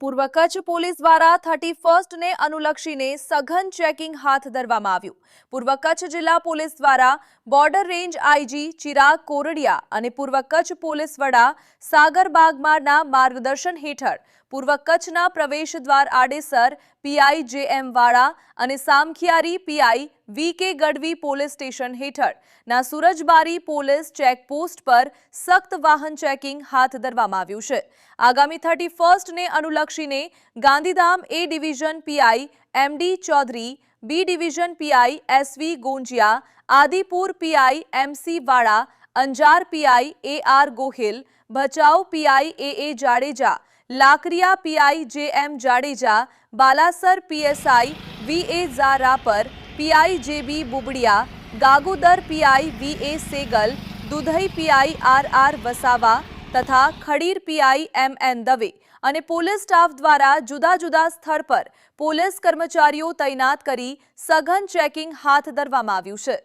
પૂર્વ કચ્છ પોલીસ દ્વારા થર્ટી ફર્સ્ટને અનુલક્ષીને સઘન ચેકિંગ હાથ ધરવામાં આવ્યું. પૂર્વ કચ્છ જિલ્લા પોલીસ દ્વારા border range IG Chirag Kordiya અને પૂર્વ કચ્છ પોલીસ વડા સાગર બાગમારના માર્ગદર્શન હેઠળ પૂર્વ કચ્છના પ્રવેશ દ્વાર આડેસર પીઆઈ જે એમ વાળા અને સામખિયારી પીઆઈ વી કે ગઢવી પોલીસ સ્ટેશન હેઠળ. ના સુરજબારી પોલીસ ચેકપોસ્ટ પર સખ્ત વાહન ચેકિંગ હાથ ધરવામાં આવ્યું છે. આગામી થર્ટી ફર્સ્ટને અનુલક્ષીને Gandhidham A division PI MD Chaudhary, B division PI SV Gonjiya, Adipur PI MC Vala, Anjar PI A R Gohil, Bhachau PI A A Jadeja Lakadiya PI J M Jadeja, Balasar PSI V A Zarapar PI J B Bubadiya, Gagodar PI V A Segal, Dudhai PI R R Vasava તથા Khadir PI M N Dave અને police staff દ્વારા જુદા જુદા સ્થળ પર police કર્મચારીઓ તૈનાત કરી સઘન ચેકિંગ હાથ ધરવામાં આવ્યું છે.